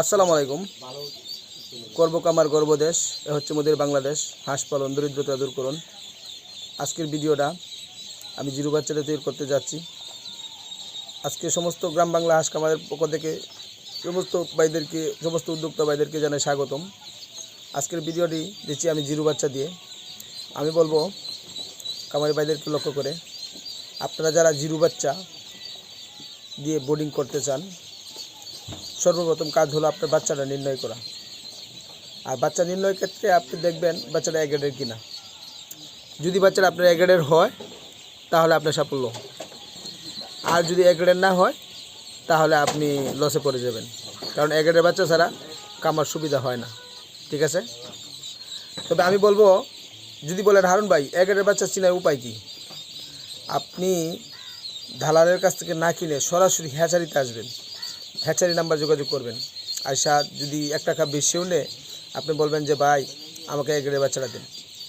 আসসালামু আলাইকুম। করব কামার গর্বদেশ এ হচ্ছে মোদের বাংলাদেশ। হাঁস পালন, দরিদ্রতা দূর করুন। আজকের ভিডিওটা আমি জিরো বাচ্চাটা তৈরি করতে যাচ্ছি। আজকে সমস্ত গ্রাম বাংলা হাঁস কামারের পক্ষ থেকে সমস্ত ভাইদেরকে, সমস্ত উদ্যোক্তা ভাইদেরকে জানাই স্বাগতম। আজকের ভিডিওটি দিচ্ছি আমি জিরো বাচ্চা দিয়ে। আমি বলব কামারি ভাইদেরকে লক্ষ্য করে আপনারা যারা জিরো বাচ্চা দিয়ে বোর্ডিং করতে চান সর্বপ্রথম কাজ হলো আপনার বাচ্চাটা নির্ণয় করা। আর বাচ্চা নির্ণয়ের ক্ষেত্রে আপনি দেখবেন বাচ্চাটা এগেডের কিনা। যদি বাচ্চাটা আপনার এগেডের হয়, তাহলে আপনার সাফল্য। আর যদি এগেডের না হয়, তাহলে আপনি লসে পড়ে যাবেন। কারণ এগেডের বাচ্চা ছাড়া কামার সুবিধা হয় না। ঠিক আছে? তবে আমি বলব, যদি বলেন, হারুন ভাই এগেডের বাচ্চা চিনার উপায় কি? আপনি ধালালের কাছ থেকে না কিনে সরাসরি হ্যাচারিতে আসবেন। হ্যাচারি নাম্বার যোগাযোগ করবেন। আয়সা যদি এক টাকা বেশিও নেয়, আপনি বলবেন যে, ভাই, আমাকে এগারের বাচ্চাটা দিন।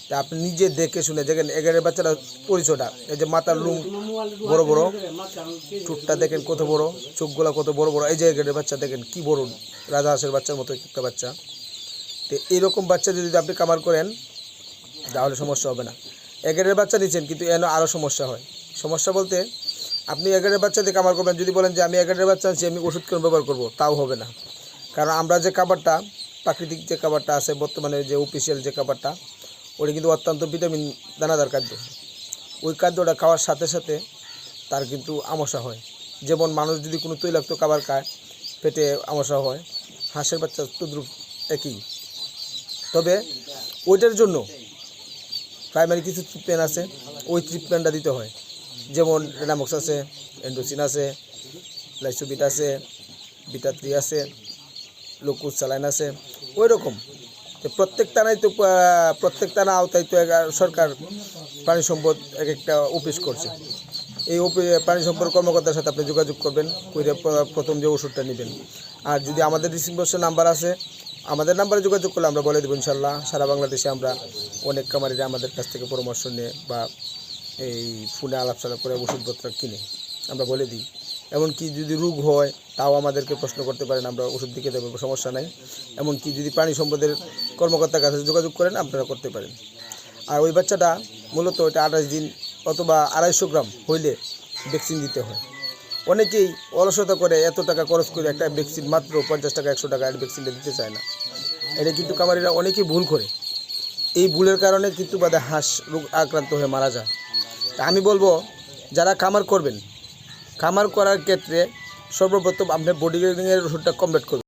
তা আপনি নিজে দেখে শুনে, দেখেন এগারের বাচ্চাটা পরিচয়টা, এই যে মাথার লুম বড় বড়, ঠোঁটটা দেখেন কত বড়, চোখগুলা কত বড় বড়, এই যে এগারের বাচ্চা দেখেন কি বড় রাজা হাঁসের বাচ্চার মতো একটা বাচ্চা। তো এইরকম বাচ্চা যদি আপনি কামার করেন, তাহলে সমস্যা হবে না। এগারের বাচ্চা নিচ্ছেন, কিন্তু এন আরও সমস্যা হয়। সমস্যা বলতে আপনি এগারের বাচ্চা দিয়ে কামার করবেন। যদি বলেন যে আমি এগারের বাচ্চা আনছি, আমি ওষুধ কেন ব্যবহার করব? তাও হবে না। কারণ আমরা যে খাবারটা, প্রাকৃতিক যে খাবারটা আছে, বর্তমানে যে অফিসিয়াল যে খাবারটা, ওটা কিন্তু অত্যন্ত ভিটামিন দানাদার খাদ্য। ওই খাদ্যটা খাওয়ার সাথে সাথে তার কিন্তু আমসা হয়। যেমন মানুষ যদি কোনো তৈলাক্ত খাবার খায়, পেটে আমসা হয়, হাঁসের বাচ্চা তদ্রুপ একই। তবে ওইটার জন্য প্রাইমারি কিছু ট্রিটমেন্ট আছে, ওই ট্রিটমেন্টটা দিতে হয়। যেমন রেনামক্স আছে, এন্ডোসিন আছে, লাইসোবিট আছে, বিটাত্রি আছে, লোকুস স্যালাইন আছে ওই রকম প্রত্যেক থানায় তো প্রত্যেক থানা আওতায় তো সরকার প্রাণী সম্পদ এক একটা অফিস করছে। এই প্রাণী সম্পদ কর্মকর্তার সাথে আপনি যোগাযোগ করবেন করে প্রথম যে ওষুধটা নেবেন। আর যদি আমাদের রিসিভ বক্সের নাম্বার আছে, আমাদের নাম্বারে যোগাযোগ করলে আমরা বলে দেবো ইনশাল্লাহ, সারা বাংলাদেশে আমরা অনেক কামারিরা আমাদের কাছ থেকে পরামর্শ নিয়ে বা এই ফোনে আলাপ সালাপ করে ওষুধপত্র কিনে আমরা বলে দিই। এমনকি যদি রোগ হয়, তাও আমাদেরকে প্রশ্ন করতে পারেন, আমরা ওষুধ দিকে দেবো, সমস্যা নাই। এমনকি যদি প্রাণী সম্পদের কর্মকর্তার কাছে যোগাযোগ করেন, আপনারা করতে পারেন। আর ওই বাচ্চাটা মূলত এটা আঠাশ দিন অথবা আড়াইশো গ্রাম হইলে ভ্যাকসিন দিতে হয়। অনেকেই অলসতা করে এত টাকা খরচ করে একটা ভ্যাকসিন মাত্র পঞ্চাশ টাকা, একশো টাকা ভ্যাকসিনটা দিতে চায় না। এটা কিন্তু কামারিরা অনেকেই ভুল করে। এই ভুলের কারণে কিন্তু বাদে হাঁস রোগ আক্রান্ত হয়ে মারা যায়। আমি বলব, যারা খামার করবেন, খামার করার ক্ষেত্রে সর্বপ্রথম আপনার বডি বিল্ডিংয়ের ওষুধটা কমপ্লিট করবেন